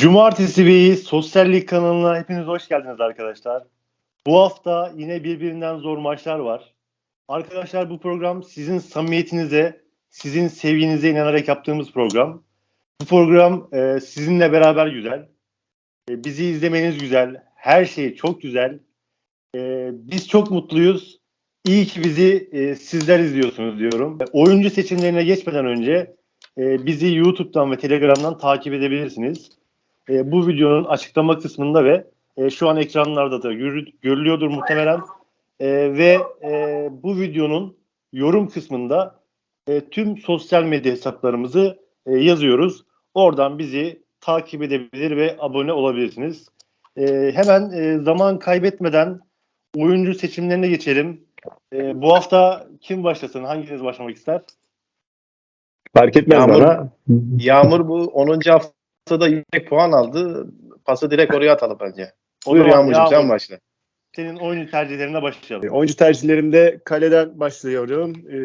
Cumartesi Beyi Sosyallik kanalına hepiniz hoş geldiniz arkadaşlar. Bu hafta yine birbirinden zor maçlar var. Arkadaşlar bu program sizin samimiyetinize, sizin sevginize inanarak yaptığımız program. Bu program e, sizinle beraber güzel. E, bizi izlemeniz güzel. Her şey çok güzel. E, biz çok mutluyuz. İyi ki bizi e, sizler izliyorsunuz diyorum. E, oyuncu seçimlerine geçmeden önce e, bizi YouTube'dan ve Telegram'dan takip edebilirsiniz. E, bu videonun açıklama kısmında ve e, şu an ekranlarda da görü- görülüyordur muhtemelen. E, ve e, bu videonun yorum kısmında e, tüm sosyal medya hesaplarımızı e, yazıyoruz. Oradan bizi takip edebilir ve abone olabilirsiniz. E, hemen e, zaman kaybetmeden oyuncu seçimlerine geçelim. E, bu hafta kim başlasın? Hanginiz başlamak ister? Fark etmez Yağmur- bana. Yağmur bu 10. haftada yüksek puan aldı. Pası direkt oraya atalım bence. Buyur zaman Yağmurcuğum sen başla. Senin oyuncu tercihlerine başlayalım. Oyuncu tercihlerimde kaleden başlıyorum. Ee,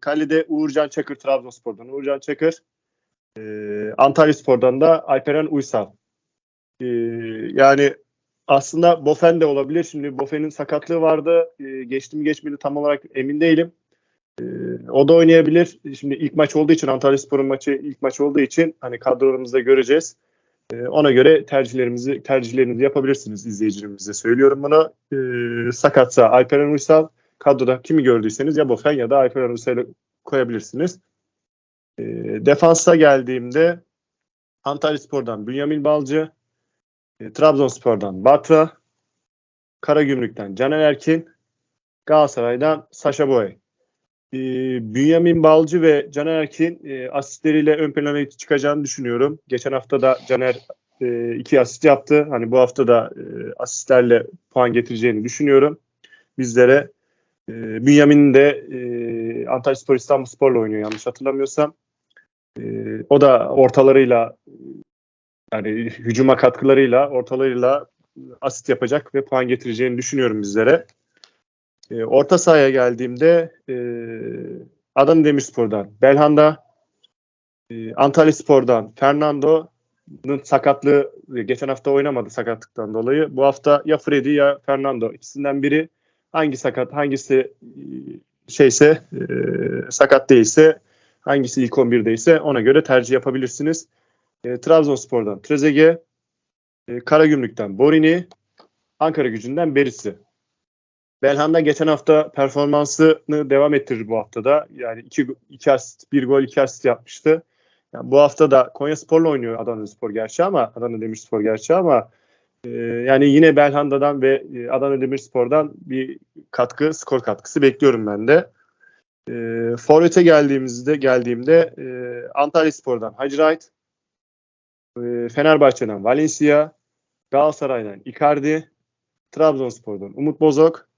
kalede Uğurcan Çakır Trabzonspor'dan. Uğurcan Çakır. Ee, Antalya Spor'dan da Alperen Uysal. Ee, yani aslında Bofen de olabilir. Şimdi Bofen'in sakatlığı vardı. Ee, geçti mi geçmedi tam olarak emin değilim. Ee, o da oynayabilir. Şimdi ilk maç olduğu için Antalya Spor'un maçı ilk maç olduğu için hani kadrolarımızda göreceğiz. Ee, ona göre tercihlerimizi tercihlerinizi yapabilirsiniz izleyicilerimize söylüyorum bunu. Ee, sakatsa Alperen Uysal kadroda kimi gördüyseniz ya Bofen ya da Alperen Uysal'ı koyabilirsiniz. Defansa geldiğimde Antalya Spor'dan Bünyamin Balcı, e, Trabzonspor'dan Batra, Karagümrük'ten Caner Erkin, Galatasaray'dan Saşa Boy. Ee, Bünyamin Balcı ve Caner Erkin e, asistleriyle ön plana çıkacağını düşünüyorum. Geçen hafta da Caner e, iki asist yaptı. Hani bu hafta da e, asistlerle puan getireceğini düşünüyorum bizlere. E, Bünyamin de e, Antalya Spor İstanbul Spor'la oynuyor yanlış hatırlamıyorsam. E, o da ortalarıyla yani hücuma katkılarıyla ortalarıyla asist yapacak ve puan getireceğini düşünüyorum bizlere. E, orta sahaya geldiğimde e, Adana Demirspor'dan Belhanda, e, Antalya Spor'dan Fernando'nun sakatlığı geçen hafta oynamadı sakatlıktan dolayı. Bu hafta ya Freddy ya Fernando ikisinden biri hangi sakat hangisi e, şeyse e, sakat değilse hangisi ilk 11'deyse ona göre tercih yapabilirsiniz. E, Trabzonspor'dan Trezeguet, e, Karagümrük'ten Borini, Ankara gücünden Berisi. Belhanda geçen hafta performansını devam ettirir bu haftada. Yani iki, iki asist, bir gol, iki asist yapmıştı. Yani bu hafta da Konya Spor'la oynuyor Adana Spor gerçi ama Adana Demirspor gerçi ama e, yani yine Belhanda'dan ve e, Adana Demirspor'dan bir katkı, skor katkısı bekliyorum ben de. E, Forvet'e geldiğimizde geldiğimde e, Antalya Spor'dan Hacı Wright, e, Fenerbahçe'den Valencia, Galatasaray'dan Icardi, Trabzonspor'dan Umut Bozok,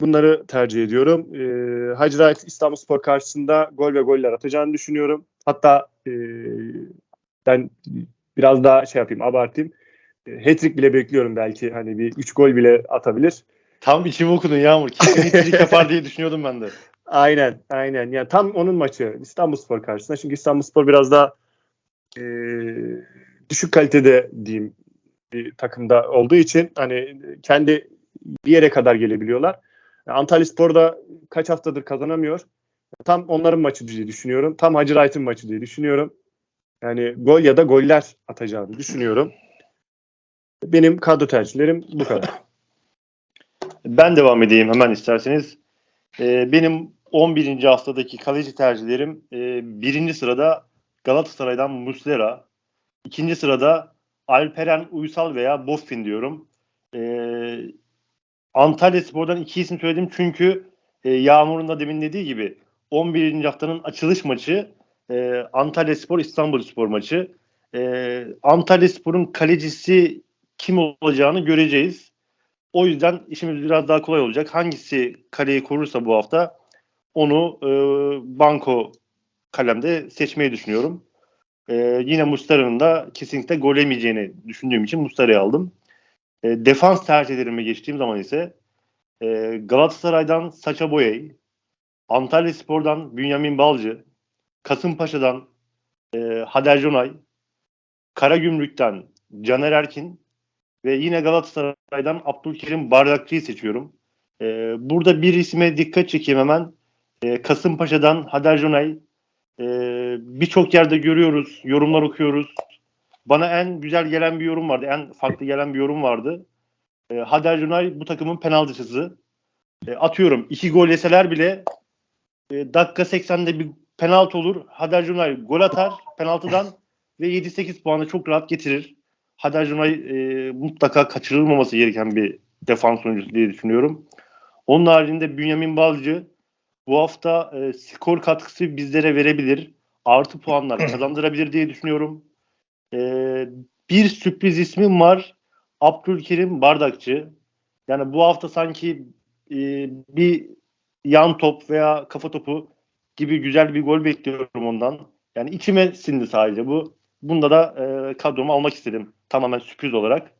Bunları tercih ediyorum. Ee, Hacı Wright İstanbulspor karşısında gol ve goller atacağını düşünüyorum. Hatta e, ben biraz daha şey yapayım, abartayım. E, hat-trick bile bekliyorum belki. Hani bir 3 gol bile atabilir. Tam içimi okudun Yağmur. Kesin hitçilik yapar diye düşünüyordum ben de. Aynen, aynen. Yani tam onun maçı İstanbulspor karşısında. Çünkü İstanbulspor biraz daha e, düşük kalitede diyeyim bir takımda olduğu için hani kendi bir yere kadar gelebiliyorlar. Antalya Spor da kaç haftadır kazanamıyor. Tam onların maçı diye düşünüyorum. Tam Hacı Wright'ın maçı diye düşünüyorum. Yani gol ya da goller atacağını düşünüyorum. Benim kadro tercihlerim bu kadar. Ben devam edeyim hemen isterseniz. Ee, benim 11. haftadaki kaleci tercihlerim e, birinci sırada Galatasaray'dan Muslera. ikinci sırada Alperen Uysal veya Boffin diyorum. Ee, Antalya Spor'dan iki isim söyledim çünkü e, Yağmur'un da demin dediği gibi 11. haftanın açılış maçı e, Antalya Spor İstanbul Spor maçı. E, Antalya Spor'un kalecisi kim olacağını göreceğiz. O yüzden işimiz biraz daha kolay olacak. Hangisi kaleyi korursa bu hafta onu e, banko kalemde seçmeyi düşünüyorum. E, yine Mustara'nın da kesinlikle gol yemeyeceğini düşündüğüm için Mustara'yı aldım. E, defans tercihlerime geçtiğim zaman ise e, Galatasaray'dan Saça Boyay, Antalya Spor'dan Bünyamin Balcı, Kasımpaşa'dan e, Hader Jonay, Karagümrük'ten Caner Erkin ve yine Galatasaray'dan Abdülkerim Bardakçı'yı seçiyorum. Ee, burada bir isme dikkat çekeyim hemen. Ee, Kasımpaşa'dan Hader Jonay. Ee, Birçok yerde görüyoruz, yorumlar okuyoruz. Bana en güzel gelen bir yorum vardı, en farklı gelen bir yorum vardı. Ee, Hader Jonay bu takımın penaltıcısı. Ee, atıyorum iki gol yeseler bile e, dakika 80'de bir penaltı olur. Hader Jonay gol atar penaltıdan ve 7-8 puanı çok rahat getirir. Hader Jonay e, mutlaka kaçırılmaması gereken bir defans oyuncusu diye düşünüyorum. Onun haricinde Bünyamin Balcı bu hafta e, skor katkısı bizlere verebilir. Artı puanlar kazandırabilir diye düşünüyorum. E, bir sürpriz ismim var. Abdülkerim Bardakçı. Yani bu hafta sanki e, bir yan top veya kafa topu gibi güzel bir gol bekliyorum ondan. Yani içime sindi sadece bu. Bunda da e, kadroma almak istedim. Tamamen sürpriz olarak.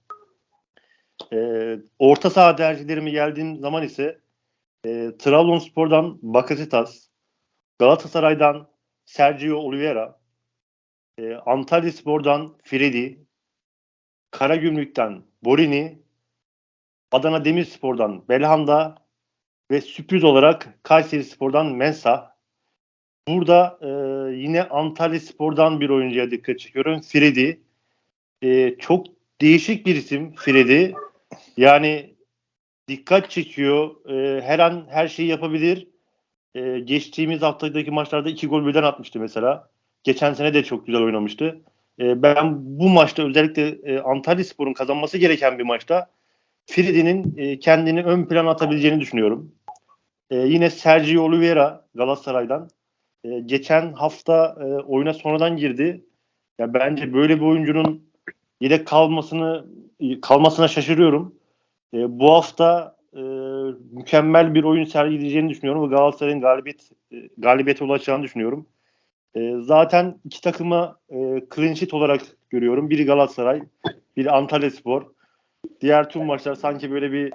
E, orta saha tercihlerime geldiğim zaman ise e, Trabzonspor'dan Bakasetas, Galatasaray'dan Sergio Oliveira, e, Antalya Spor'dan Fredi, Karagümrük'ten Borini, Adana Demirspor'dan Belhanda ve sürpriz olarak Kayseri Spor'dan Mensah. Burada e, yine Antalya Spor'dan bir oyuncuya dikkat çekiyorum. Fredi. E, çok değişik bir isim Fredi. Yani dikkat çekiyor. E, her an her şeyi yapabilir. E, geçtiğimiz haftadaki maçlarda iki gol birden atmıştı mesela. Geçen sene de çok güzel oynamıştı. E, ben bu maçta özellikle e, Antalya Spor'un kazanması gereken bir maçta Fredi'nin e, kendini ön plana atabileceğini düşünüyorum. E, yine Sergio Oliveira Galatasaray'dan. E, geçen hafta e, oyuna sonradan girdi. Ya bence böyle bir oyuncunun yedek kalmasını kalmasına şaşırıyorum. E, bu hafta e, mükemmel bir oyun sergileyeceğini düşünüyorum ve Galatasaray'ın galibiyet e, galibiyete ulaşacağını düşünüyorum. E, zaten iki takımı e, clean sheet olarak görüyorum. Biri Galatasaray, biri Antalya Spor. Diğer tüm maçlar sanki böyle bir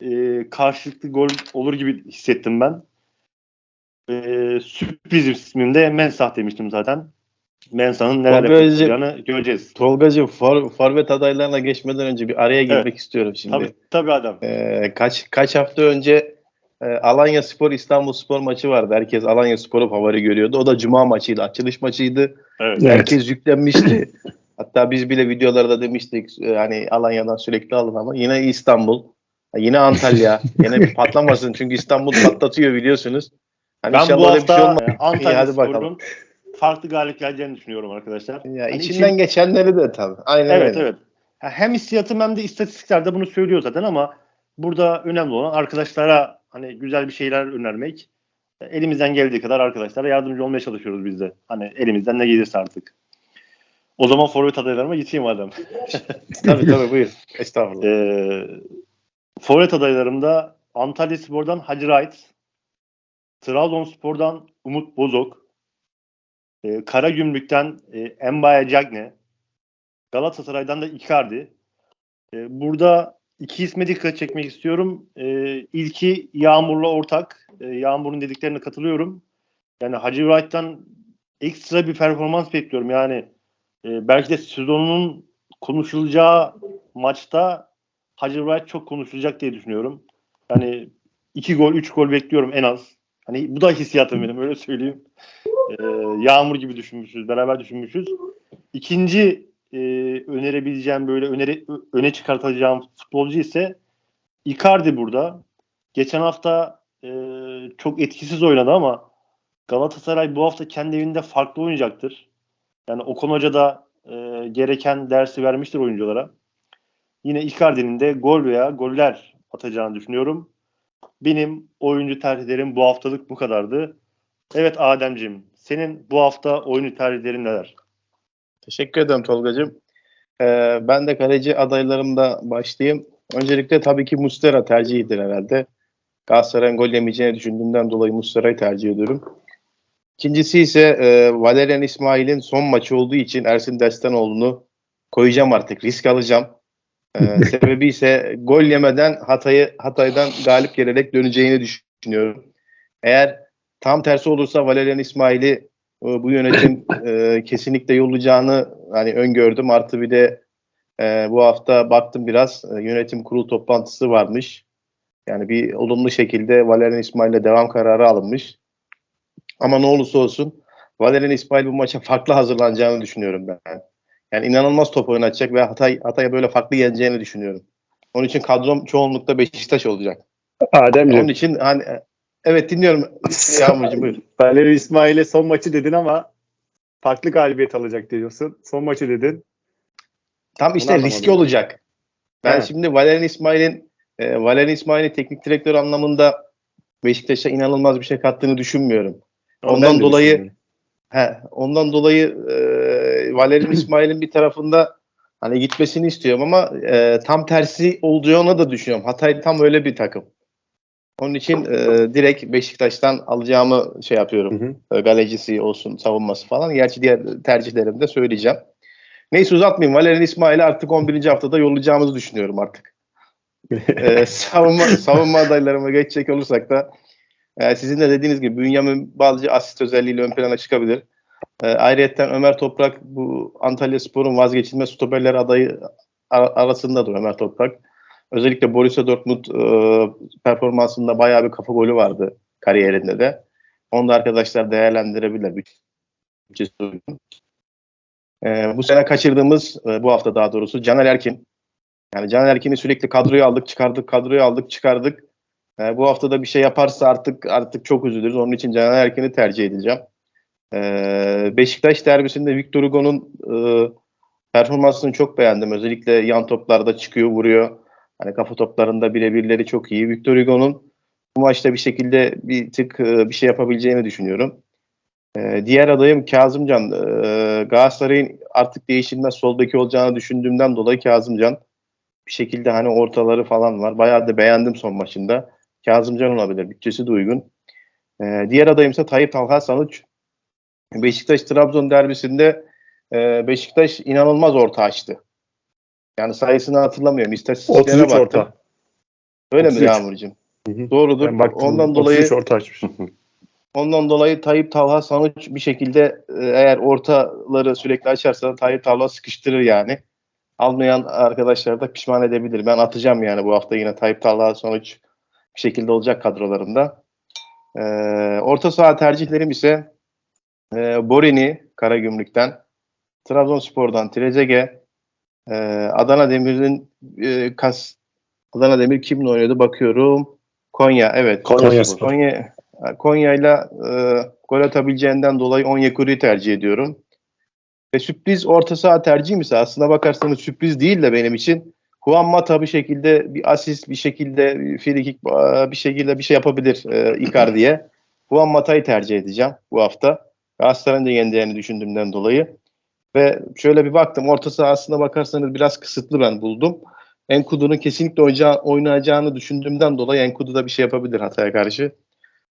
e, karşılıklı gol olur gibi hissettim ben. E, sürpriz isminde Mensah demiştim zaten. Mensah'ın neler Tolgacı- yapacağını göreceğiz. Tolgacığım for, forvet adaylarına geçmeden önce bir araya girmek Evet. istiyorum şimdi. Tabii, tabii adam. Ee, kaç kaç hafta önce e, Alanya Spor İstanbul Spor maçı vardı. Herkes Alanya Spor'u favori görüyordu. O da cuma maçıydı. Açılış maçıydı. Evet. Herkes yüklenmişti. Hatta biz bile videolarda demiştik e, hani Alanya'dan sürekli alın ama yine İstanbul, yine Antalya, yine bir patlamasın çünkü İstanbul patlatıyor biliyorsunuz. Hani Ben bu bir şey hafta olmaz. Antalya. Spor'un farklı galip geleceğini düşünüyorum arkadaşlar. Ya Hani içinden için- geçenleri de tabii. Aynen Evet öyle. evet. Ha, Hem hissiyatım hem de istatistikler de bunu söylüyor zaten ama burada önemli olan arkadaşlara hani güzel bir şeyler önermek. E, Elimizden geldiği kadar arkadaşlara yardımcı olmaya çalışıyoruz biz de. Hani elimizden ne gelirse artık. O zaman forvet adaylarıma geçeyim madem. Tabii tabii buyur. Estağfurullah. Ee, forvet adaylarımda Antalya Spor'dan Hacı Wright, Trabzonspor'dan Umut Bozok, e, Karagümrük'ten e, Embaye Cagne, Galatasaray'dan da Icardi. E, burada iki isme dikkat çekmek istiyorum. E, ilki Yağmur'la ortak. E, Yağmur'un dediklerine katılıyorum. Yani Hacı Wright'tan ekstra bir performans bekliyorum. Yani e, belki de sezonun konuşulacağı maçta Hacı Wright çok konuşulacak diye düşünüyorum. Yani iki gol, üç gol bekliyorum en az. Hani bu da hissiyatım benim öyle söyleyeyim. Ee, yağmur gibi düşünmüşüz, beraber düşünmüşüz. İkinci e, önerebileceğim böyle öneri, öne çıkartacağım futbolcu ise Icardi burada. Geçen hafta e, çok etkisiz oynadı ama Galatasaray bu hafta kendi evinde farklı oynayacaktır. Yani Okan Hoca da e, gereken dersi vermiştir oyunculara. Yine Icardi'nin de gol veya goller atacağını düşünüyorum. Benim oyuncu tercihlerim bu haftalık bu kadardı. Evet Ademciğim, senin bu hafta oyuncu tercihlerin neler? Teşekkür ederim Tolgacığım. Ee, ben de kaleci adaylarımda başlayayım. Öncelikle tabii ki Mustera tercihidir herhalde. Galatasaray'ın gol yemeyeceğini düşündüğümden dolayı Mustera'yı tercih ediyorum. İkincisi ise e, Valerian İsmail'in son maçı olduğu için Ersin Destanoğlu'nu koyacağım artık. Risk alacağım. Ee, sebebi ise gol yemeden Hatay'ı Hatay'dan galip gelerek döneceğini düşünüyorum. Eğer tam tersi olursa Valerian İsmail'i bu yönetim e, kesinlikle yollayacağını hani öngördüm. Artı bir de e, bu hafta baktım biraz e, yönetim kurulu toplantısı varmış. Yani bir olumlu şekilde Valerian İsmail'le devam kararı alınmış. Ama ne olursa olsun Valerian İsmail bu maça farklı hazırlanacağını düşünüyorum ben. Yani inanılmaz top oynatacak ve Hatay Hatay'a böyle farklı yeneceğini düşünüyorum. Onun için kadrom çoğunlukla Beşiktaş olacak. Ademciğim. Onun için hani evet dinliyorum Yağmurcuğum buyur. Valeri İsmail'e son maçı dedin ama farklı galibiyet alacak diyorsun. Son maçı dedin. Tam işte Onu riski anlamadım. olacak. Ben Evet. şimdi Valerian İsmail'in e, Valerian İsmail'in teknik direktör anlamında Beşiktaş'a inanılmaz bir şey kattığını düşünmüyorum. Ondan dolayı he, ondan dolayı e, Valerian İsmail'in bir tarafında hani gitmesini istiyorum ama e, tam tersi olacağını da düşünüyorum. Hatay tam öyle bir takım. Onun için e, direkt Beşiktaş'tan alacağımı şey yapıyorum. Hı hı. E, galecisi olsun, savunması falan. Gerçi diğer tercihlerimi de söyleyeceğim. Neyse uzatmayayım. Valerian İsmail'i artık 11. haftada yollayacağımızı düşünüyorum artık. Ee, savunma, savunma adaylarıma geçecek olursak da e, sizin de dediğiniz gibi Bünyamin Balcı asist özelliğiyle ön plana çıkabilir. E, ayrıca Ömer Toprak bu Antalya Spor'un vazgeçilmez stoperler adayı ar- arasındadır Ömer Toprak. Özellikle Borussia Dortmund e, performansında bayağı bir kafa golü vardı kariyerinde de. Onu da arkadaşlar değerlendirebilir. Bütçesi uygun. E, bu sene kaçırdığımız, e, bu hafta daha doğrusu Caner Erkin. Yani Caner Erkin'i sürekli kadroya aldık, çıkardık, kadroya aldık, çıkardık. E, bu hafta da bir şey yaparsa artık artık çok üzülürüz. Onun için Caner Erkin'i tercih edeceğim. E, Beşiktaş derbisinde Victor Hugo'nun e, performansını çok beğendim. Özellikle yan toplarda çıkıyor, vuruyor. Hani kafa toplarında birebirleri çok iyi. Victor Hugo'nun bu maçta bir şekilde bir tık e, bir şey yapabileceğini düşünüyorum. E, diğer adayım Kazımcan. E, Galatasaray'ın artık değişilmez sol beki olacağını düşündüğümden dolayı Kazımcan bir şekilde hani ortaları falan var. Bayağı da beğendim son maçında. Kazımcan olabilir. Bütçesi de uygun. E, diğer adayım ise Tayyip Talha Sanuç. Beşiktaş-Trabzon derbisinde Beşiktaş inanılmaz orta açtı. Yani sayısını hatırlamıyorum. İstatistiklere 33 baktım. orta. Öyle 33. mi Yağmurcuğum? Doğrudur. Ben baktım, Ondan dolayı 33 orta açmış. Ondan dolayı Tayyip Talha Sanuç bir şekilde e, eğer ortaları sürekli açarsa Tayyip Talha sıkıştırır yani. Almayan arkadaşlar da pişman edebilir. Ben atacağım yani bu hafta yine Tayyip Talha Sanuç bir şekilde olacak kadrolarımda. E, orta saha tercihlerim ise e, Borini Karagümrük'ten, Trabzonspor'dan Trezeguet, e, Adana Demir'in e, kas Adana Demir kimle oynadı bakıyorum. Konya evet. Konya. Konya Konya'yla e, gol atabileceğinden dolayı Onyekuru'yu tercih ediyorum. Ve sürpriz orta saha tercihim ise aslına bakarsanız sürpriz değil de benim için Juan Mata bir şekilde bir asist bir şekilde bir free kick e, bir şekilde bir şey yapabilir e, Icardi'ye. Juan Mata'yı tercih edeceğim bu hafta. Galatasaray'ın da yeneceğini düşündüğümden dolayı. Ve şöyle bir baktım orta saha aslına bakarsanız biraz kısıtlı ben buldum. Enkudu'nun kesinlikle oynayacağı- oynayacağını düşündüğümden dolayı Enkudu da bir şey yapabilir Hatay'a karşı.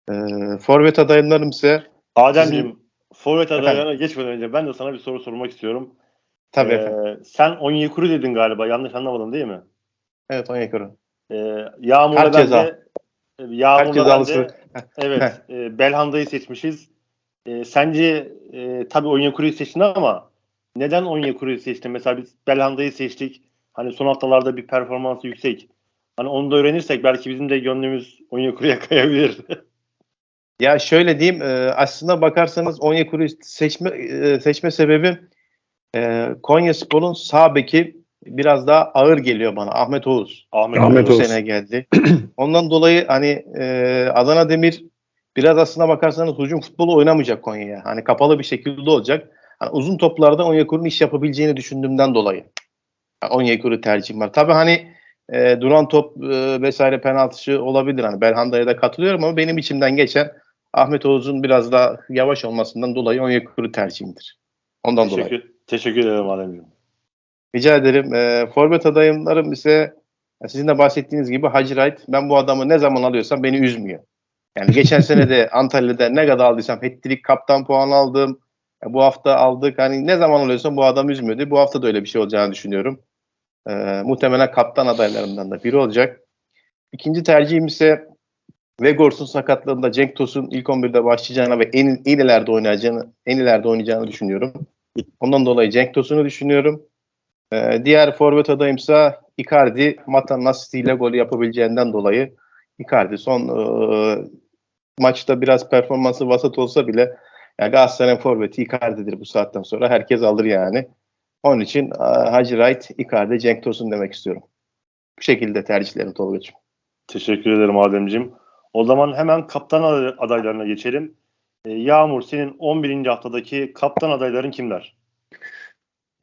Ee, forvet adaylarım ise Ademciğim, forvet adaylarına geçmeden önce ben de sana bir soru sormak istiyorum. tabii Ee, efendim. sen Onyekuru dedin galiba. Yanlış anlamadım değil mi? Evet Onyekuru. Ee, Yağmur'la ben de e, Yağmur'la ben de evet e, Belhanda'yı seçmişiz. E, sence e, tabii Onyekuru'yu seçtin ama neden Onyekuru'yu seçtin? Mesela biz Belhanda'yı seçtik. Hani son haftalarda bir performansı yüksek. Hani onu da öğrenirsek belki bizim de gönlümüz Onyekuru'ya kayabilir. Ya şöyle diyeyim e, aslında bakarsanız Onyekuru'yu seçme e, seçme sebebim e, Konya Spor'un sağ beki biraz daha ağır geliyor bana. Ahmet Oğuz. Ahmet, Ahmet Oğuz. sene geldi. Ondan dolayı hani e, Adana Demir biraz aslına bakarsanız hücum futbolu oynamayacak Konya'ya. Hani kapalı bir şekilde olacak. Hani uzun toplarda Onyekuru'nun iş yapabileceğini düşündüğümden dolayı. Yani Onyekuru tercihim var. Tabii hani e, duran top e, vesaire penaltışı olabilir. Hani Belhanda'ya da katılıyorum ama benim içimden geçen Ahmet Oğuz'un biraz daha yavaş olmasından dolayı Onyekuru tercihimdir. Ondan dolayı. Teşekkür, teşekkür ederim Ademciğim. Rica ederim. E, forvet adayımlarım ise ya sizin de bahsettiğiniz gibi Hacı Wright. Ben bu adamı ne zaman alıyorsam beni üzmüyor. Yani geçen sene de Antalya'da ne kadar aldıysam hat-trick kaptan puan aldım. Bu hafta aldık. Hani ne zaman alıyorsam bu adam üzmüyordu. Bu hafta da öyle bir şey olacağını düşünüyorum. E, muhtemelen kaptan adaylarımdan da biri olacak. İkinci tercihim ise Vegors'un sakatlığında Cenk Tosun ilk 11'de başlayacağını ve en, en ileride oynayacağını, en ileride oynayacağını düşünüyorum. Ondan dolayı Cenk Tosun'u düşünüyorum. Ee, diğer forvet adayımsa Icardi, Mata Nasti ile gol yapabileceğinden dolayı Icardi son e, maçta biraz performansı vasat olsa bile yani Galatasaray'ın forveti Icardi'dir bu saatten sonra. Herkes alır yani. Onun için e, Hacı Wright, Icardi, Cenk Tosun demek istiyorum. Bu şekilde tercihlerim Tolga'cığım. Teşekkür ederim Ademciğim. O zaman hemen kaptan aday- adaylarına geçelim. Ee, Yağmur senin 11. haftadaki kaptan adayların kimler?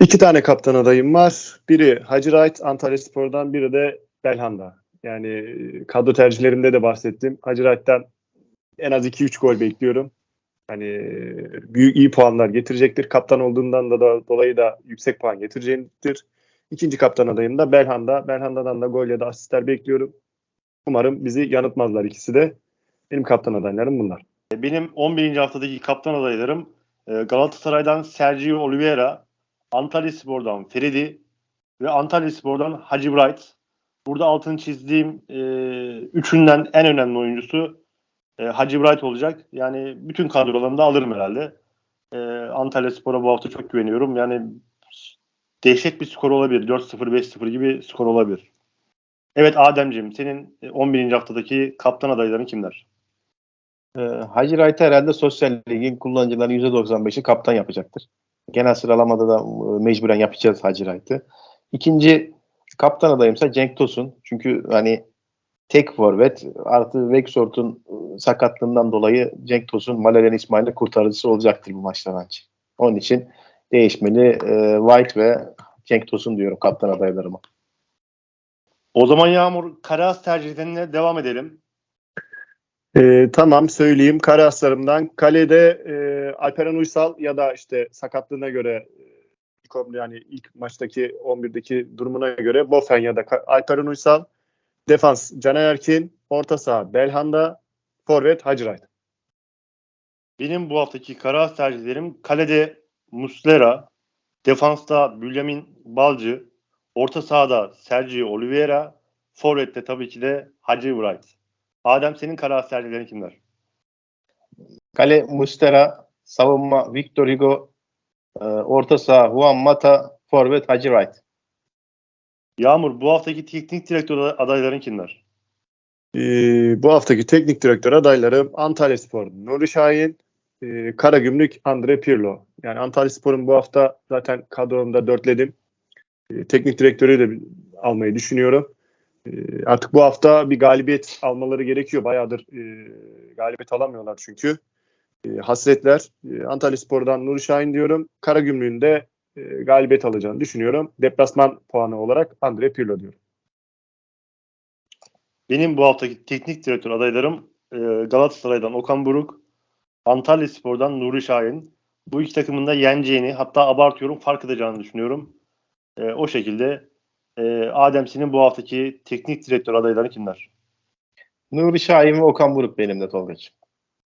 İki tane kaptan adayım var. Biri Hacı Wright Antalya Spor'dan, biri de Belhanda. Yani e, kadro tercihlerimde de bahsettim. Hacı Wright'tan en az 2-3 gol bekliyorum. Hani e, büyük iyi puanlar getirecektir. Kaptan olduğundan da, da dolayı da yüksek puan getirecektir. İkinci kaptan adayım da Belhanda. Belhanda'dan da gol ya da asistler bekliyorum. Umarım bizi yanıltmazlar ikisi de. Benim kaptan adaylarım bunlar. Ee, Benim 11. haftadaki kaptan adaylarım e, Galatasaray'dan Sergio Oliveira, Antalya Spor'dan Feridi ve Antalya Spor'dan Hacı Wright. Burada altını çizdiğim e, üçünden en önemli oyuncusu e, Hacı Wright olacak. Yani bütün kadrolarında alırım herhalde. E, Antalya Spor'a bu hafta çok güveniyorum. Yani dehşet bir skor olabilir. 4-0, 5-0 gibi skor olabilir. Evet Ademciğim senin e, 11. haftadaki kaptan adayların kimler? Ee, Hacı Wright herhalde sosyal ligin kullanıcıların %95'i kaptan yapacaktır. Genel sıralamada da e, mecburen yapacağız Hacı Wright'ı. İkinci kaptan adayımsa Cenk Tosun. Çünkü hani tek forvet artı Veksort'un e, sakatlığından dolayı Cenk Tosun Valerian İsmail'in kurtarıcısı olacaktır bu maçta bence. Onun için değişmeli e, White ve Cenk Tosun diyorum kaptan adaylarıma. O zaman Yağmur Karas tercihlerine devam edelim. Ee, tamam söyleyeyim. Kare aslarımdan. Kalede e, Alperen Uysal ya da işte sakatlığına göre e, yani ilk maçtaki 11'deki durumuna göre Bofen ya da Alperen Uysal. Defans Caner Erkin. Orta saha Belhanda. Forvet Hacı Wright. Benim bu haftaki Karas tercihlerim kalede Muslera, defansta Bülyamin Balcı, orta sahada Sergio Oliveira, forvette tabii ki de Hacı Wright. Adem senin Karas tercihlerin kimler? Kale Mustera, savunma Victor Hugo, e, orta saha Juan Mata, forvet Hacı Wright. Yağmur bu haftaki teknik direktör adayların kimler? Ee, bu haftaki teknik direktör adaylarım Antalya Spor Nuri Şahin, e, Karagümrük Andre Pirlo. Yani Antalya Spor'un bu hafta zaten kadromda dörtledim. E, teknik direktörü de almayı düşünüyorum. E, artık bu hafta bir galibiyet almaları gerekiyor. Bayağıdır e, galibiyet alamıyorlar çünkü. E, hasretler. E, Antalya Spor'dan Nuri Şahin diyorum. Karagümrük'ün de e, galibiyet alacağını düşünüyorum. Deplasman puanı olarak Andre Pirlo diyorum. Benim bu haftaki teknik direktör adaylarım e, Galatasaray'dan Okan Buruk, Antalya Spor'dan Nuri Şahin. Bu iki takımın da yeneceğini hatta abartıyorum fark edeceğini düşünüyorum. E, o şekilde e, Adem senin bu haftaki teknik direktör adayları kimler? Nuri Şahin ve Okan Buruk benim de Tolga'cığım.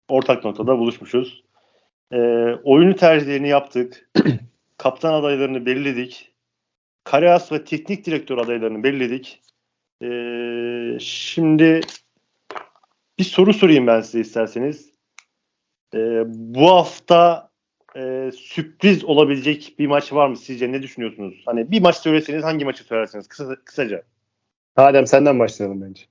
Ortak noktada buluşmuşuz. E, oyunu tercihlerini yaptık. Kaptan adaylarını belirledik. Kareas ve teknik direktör adaylarını belirledik. E, şimdi bir soru sorayım ben size isterseniz. E, bu hafta e, sürpriz olabilecek bir maç var mı sizce? Ne düşünüyorsunuz? Hani bir maç söyleseniz hangi maçı söylersiniz? Kısa, kısaca. Adem senden başlayalım bence.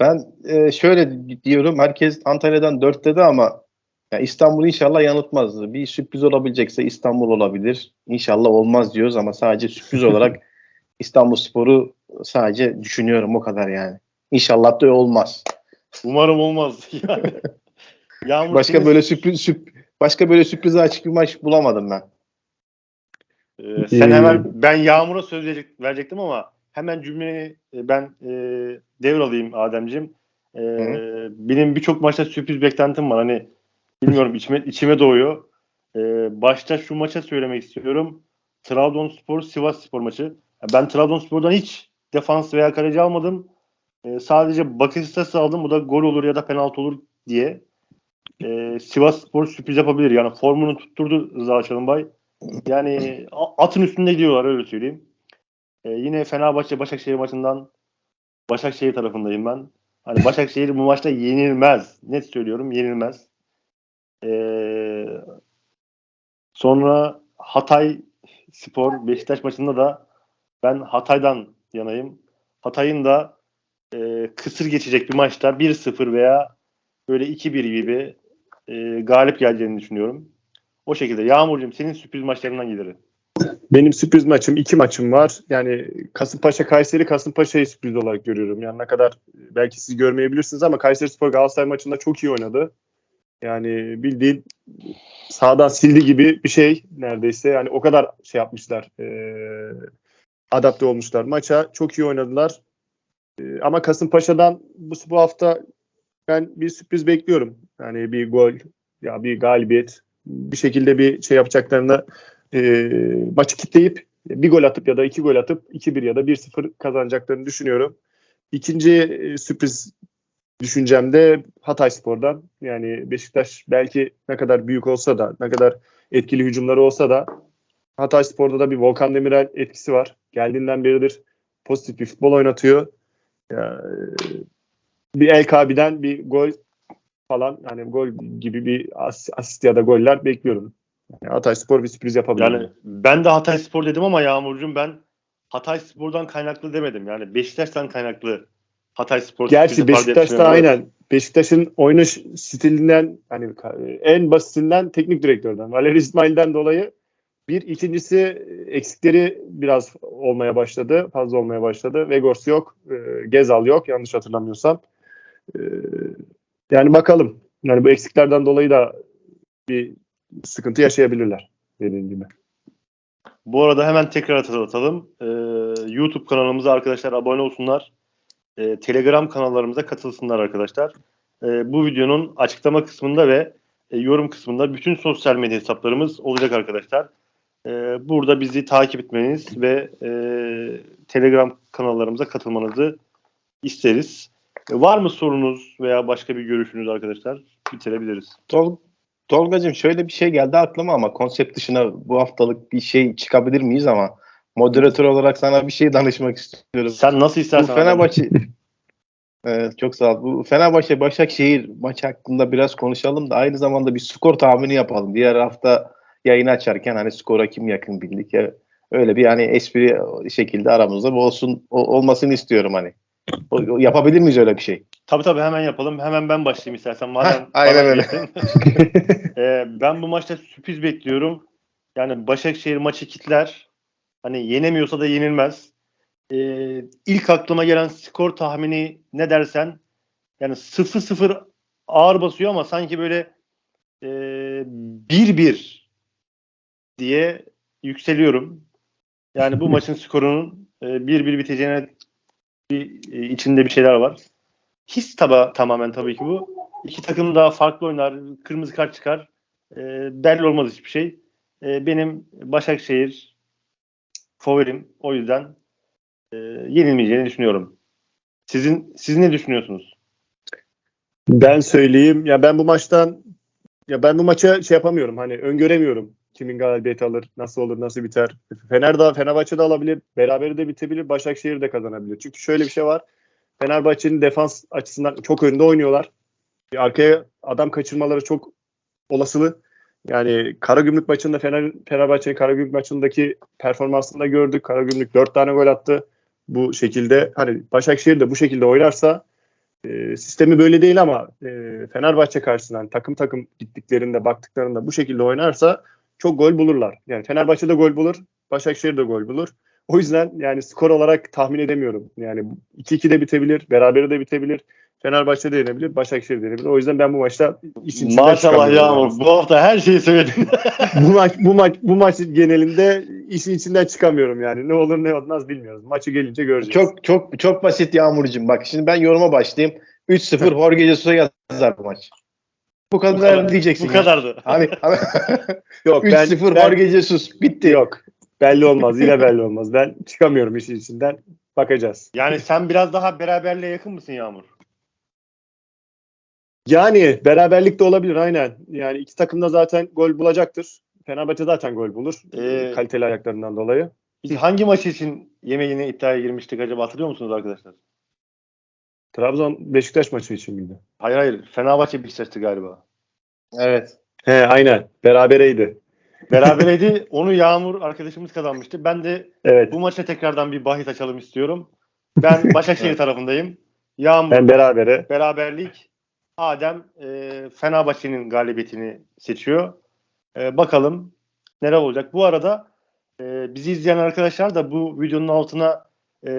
Ben e, şöyle diyorum. Herkes Antalya'dan 4 dedi ama ya İstanbul inşallah yanıltmaz. Bir sürpriz olabilecekse İstanbul olabilir. İnşallah olmaz diyoruz ama sadece sürpriz olarak İstanbul Sporu sadece düşünüyorum o kadar yani. İnşallah da olmaz. Umarım olmaz. Yani. Yağmur Başka böyle sürpriz sürp- başka böyle sürprize açık bir maç bulamadım ben. Ee, sen hemen ben Yağmur'a söz verecek- verecektim ama hemen cümleyi e, ben e, devralayım Ademciğim. E, benim birçok maçta sürpriz beklentim var. Hani bilmiyorum içime içime doğuyor. E, başta şu maça söylemek istiyorum. Trabzonspor Sivas Spor maçı. Ben Trabzonspor'dan hiç defans veya kaleci almadım. E, sadece bakış sitesi aldım. Bu da gol olur ya da penaltı olur diye. E, Sivas Spor sürpriz yapabilir. Yani formunu tutturdu Rıza Çalınbay. Yani atın üstünde gidiyorlar öyle söyleyeyim. Ee, yine Fenerbahçe Başakşehir maçından Başakşehir tarafındayım ben. Hani Başakşehir bu maçta yenilmez. Net söylüyorum yenilmez. Ee, sonra Hatay Spor Beşiktaş maçında da ben Hatay'dan yanayım. Hatay'ın da e, kısır geçecek bir maçta 1-0 veya böyle 2-1 gibi e, galip geleceğini düşünüyorum. O şekilde. Yağmurcuğum senin sürpriz maçlarından gelir. Benim sürpriz maçım, iki maçım var. Yani Kasımpaşa Kayseri, Kasımpaşa'yı sürpriz olarak görüyorum. Yani ne kadar belki siz görmeyebilirsiniz ama Kayseri Spor Galatasaray maçında çok iyi oynadı. Yani bildiğin sağdan sildi gibi bir şey neredeyse. Yani o kadar şey yapmışlar. eee, adapte olmuşlar maça. Çok iyi oynadılar. Eee, ama Kasımpaşa'dan bu, bu hafta ben bir sürpriz bekliyorum. Yani bir gol, ya bir galibiyet, bir şekilde bir şey yapacaklarını e, maçı kitleyip bir gol atıp ya da iki gol atıp 2-1 ya da 1-0 kazanacaklarını düşünüyorum. İkinci e, sürpriz düşüncem de Hatay Spor'dan. Yani Beşiktaş belki ne kadar büyük olsa da ne kadar etkili hücumları olsa da Hatay Spor'da da bir Volkan Demirel etkisi var. Geldiğinden beridir pozitif bir futbol oynatıyor. Ya, e, bir El Kabi'den bir gol falan hani gol gibi bir as- asist ya da goller bekliyorum. Yani Hatay Spor bir sürpriz yapabilir. Yani ben de Hatay Spor dedim ama Yağmurcuğum ben Hatay Spor'dan kaynaklı demedim. Yani Beşiktaş'tan kaynaklı Hatay Spor Gerçi Beşiktaş'ta aynen. Beşiktaş'ın oynuş stilinden hani en basitinden teknik direktörden Valeri İsmail'den dolayı bir ikincisi eksikleri biraz olmaya başladı. Fazla olmaya başladı. Vegors yok. e, Gezal yok yanlış hatırlamıyorsam. E, Yani bakalım. Yani bu eksiklerden dolayı da bir sıkıntı yaşayabilirler dediğim gibi. Bu arada hemen tekrar hatırlatalım. YouTube kanalımıza arkadaşlar abone olsunlar. Telegram kanallarımıza katılsınlar arkadaşlar. Bu videonun açıklama kısmında ve e, yorum kısmında bütün sosyal medya hesaplarımız olacak arkadaşlar. Ee, burada bizi takip etmeniz ve e, Telegram kanallarımıza katılmanızı isteriz. E, var mı sorunuz veya başka bir görüşünüz arkadaşlar? Bitirebiliriz. Tol Tolgacığım şöyle bir şey geldi aklıma ama konsept dışına bu haftalık bir şey çıkabilir miyiz ama moderatör olarak sana bir şey danışmak istiyorum. Sen nasıl Bu istersen. Fenerbahçe Evet, çok sağ ol. Bu Fenerbahçe Başakşehir maçı hakkında biraz konuşalım da aynı zamanda bir skor tahmini yapalım. Diğer hafta yayını açarken hani skora kim yakın bildik ya öyle bir hani espri şekilde aramızda bu olsun o- olmasını istiyorum hani. O- yapabilir miyiz öyle bir şey? Tabii tabii hemen yapalım. Hemen ben başlayayım istersen. Madem Heh, aynen öyle. Ee, ben bu maçta sürpriz bekliyorum. Yani Başakşehir maçı kitler. Hani yenemiyorsa da yenilmez. Ee, ilk aklıma gelen skor tahmini ne dersen yani 0-0 ağır basıyor ama sanki böyle e, 1-1 diye yükseliyorum. Yani bu maçın skorunun e, 1-1 biteceğine bir, e, içinde bir şeyler var. His taba tamamen tabii ki bu. İki takım da farklı oynar. Kırmızı kart çıkar. E, belli olmaz hiçbir şey. E, benim Başakşehir favorim. O yüzden e, yenilmeyeceğini düşünüyorum. Sizin siz ne düşünüyorsunuz? Ben söyleyeyim. Ya ben bu maçtan ya ben bu maça şey yapamıyorum. Hani öngöremiyorum. Kimin galibiyet alır, nasıl olur, nasıl biter. Fener de Fenerbahçe de alabilir, berabere de bitebilir, Başakşehir de kazanabilir. Çünkü şöyle bir şey var. Fenerbahçe'nin defans açısından çok önde oynuyorlar. Arkaya adam kaçırmaları çok olasılı. Yani Karagümrük maçında Fener, Fenerbahçe'nin Karagümrük maçındaki performansını da gördük. Karagümrük 4 tane gol attı. Bu şekilde hani Başakşehir de bu şekilde oynarsa e, sistemi böyle değil ama e, Fenerbahçe karşısından takım takım gittiklerinde baktıklarında bu şekilde oynarsa çok gol bulurlar. Yani Fenerbahçe de gol bulur, Başakşehir de gol bulur. O yüzden yani skor olarak tahmin edemiyorum. Yani 2-2 de bitebilir, berabere de bitebilir. Fenerbahçe de yenebilir, Başakşehir de yenebilir. O yüzden ben bu maçta işin Maşallah. Yağmur. Bu hafta her şeyi söyledin. bu maç bu maç bu maç genelinde işin içinden çıkamıyorum yani. Ne olur ne olmaz bilmiyoruz. Maçı gelince göreceğiz. Çok çok çok basit Yağmurcuğum. Bak şimdi ben yoruma başlayayım. 3-0 Jorge Jesus'a yazar bu maç. Bu kadar, Bu kadar- diyeceksin. Bu ya. kadardı. Hani, hani yok ben, 3-0 ben- Jorge Jesus bitti. yok. Belli olmaz. Yine belli olmaz. Ben çıkamıyorum işin içinden. Bakacağız. Yani sen biraz daha beraberliğe yakın mısın Yağmur? Yani beraberlik de olabilir aynen. Yani iki takım da zaten gol bulacaktır. Fenerbahçe zaten gol bulur. Ee, kaliteli ayaklarından dolayı. Biz hangi maç için yemeğine iddiaya girmiştik acaba hatırlıyor musunuz arkadaşlar? Trabzon Beşiktaş maçı için miydi? Hayır hayır. Fenerbahçe Beşiktaş'tı galiba. Evet. He aynen. Berabereydi. Berabereydi. Onu Yağmur arkadaşımız kazanmıştı. Ben de Evet. bu maça tekrardan bir bahis açalım istiyorum. Ben Başakşehir tarafındayım. Yağmur Ben berabere. beraberlik. Adem e, Fenerbahçe'nin galibiyetini seçiyor. E, bakalım neler olacak. Bu arada e, bizi izleyen arkadaşlar da bu videonun altına e,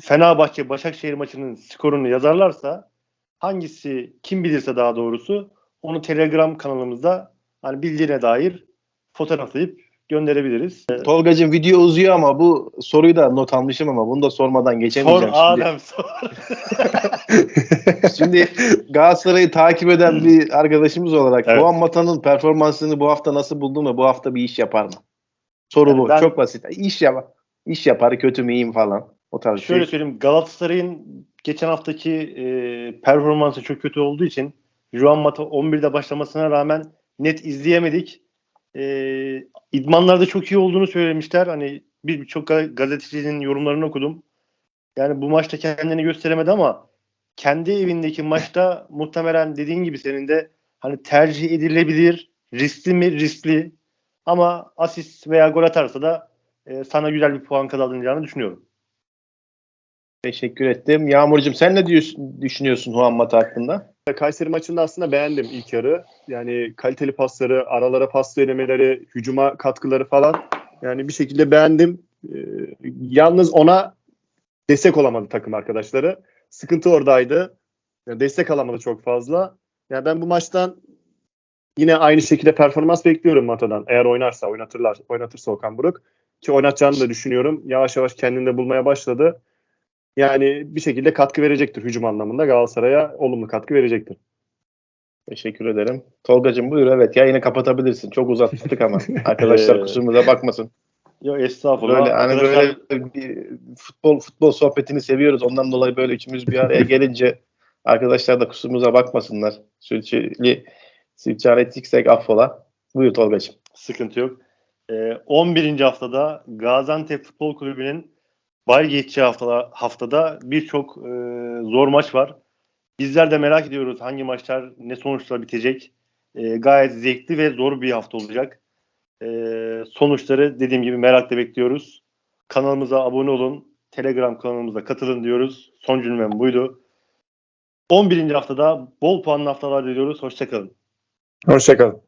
Fenerbahçe Başakşehir maçının skorunu yazarlarsa hangisi kim bilirse daha doğrusu onu Telegram kanalımızda hani bildiğine dair fotoğraflayıp gönderebiliriz. E, Tolgacığım video uzuyor ama bu soruyu da not almışım ama bunu da sormadan sor geçemeyeceğim. şimdi. Adem sor. Şimdi Galatasaray'ı takip eden bir arkadaşımız olarak Evet. Juan Mata'nın performansını bu hafta nasıl buldun ve bu hafta bir iş yapar mı? Soru Yani bu. ben- Çok basit. İş yapar. İş yapar, kötü mü, iyi mi falan. O tarz Şöyle şey. söyleyeyim Galatasaray'ın geçen haftaki e, performansı çok kötü olduğu için Juan Mata 11'de başlamasına rağmen net izleyemedik. E, idmanlarda çok iyi olduğunu söylemişler. Hani birçok ga- gazetecinin yorumlarını okudum. Yani bu maçta kendini gösteremedi ama kendi evindeki maçta muhtemelen dediğin gibi senin de hani tercih edilebilir. Riskli mi? Riskli. Ama asist veya gol atarsa da e, sana güzel bir puan kazandıracağını düşünüyorum. Teşekkür ettim. Yağmurcuğum sen ne diyorsun, düşünüyorsun Juan Mata hakkında? Kayseri maçında aslında beğendim ilk yarı. Yani kaliteli pasları, aralara pas denemeleri, hücuma katkıları falan. Yani bir şekilde beğendim. Ee, yalnız ona destek olamadı takım arkadaşları. Sıkıntı oradaydı. Yani destek alamadı çok fazla. Yani ben bu maçtan yine aynı şekilde performans bekliyorum Mata'dan. Eğer oynarsa, oynatırlar, oynatırsa Okan Buruk. Ki oynatacağını da düşünüyorum. Yavaş yavaş kendinde bulmaya başladı. Yani bir şekilde katkı verecektir hücum anlamında Galatasaray'a olumlu katkı verecektir. Teşekkür ederim. Tolgacığım buyur evet yayını kapatabilirsin. Çok uzattık ama arkadaşlar Ee, kusurumuza bakmasın. Yok estağfurullah. Böyle hani Arkadaşlar, böyle bir futbol futbol sohbetini seviyoruz. Ondan dolayı böyle üçümüz bir araya gelince arkadaşlar da kusurumuza bakmasınlar. Sürçülü sürçüler ettiksek affola. Buyur Tolgacığım. sıkıntı yok. Ee, 11. haftada Gaziantep Futbol Kulübü'nün bay geçeceği haftada, haftada birçok e, zor maç var. Bizler de merak ediyoruz hangi maçlar ne sonuçla bitecek. E, gayet zevkli ve zor bir hafta olacak. E, sonuçları dediğim gibi merakla bekliyoruz. Kanalımıza abone olun. Telegram kanalımıza katılın diyoruz. Son cümlem buydu. 11. haftada bol puanlı haftalar diliyoruz. Hoşçakalın. Hoşçakalın.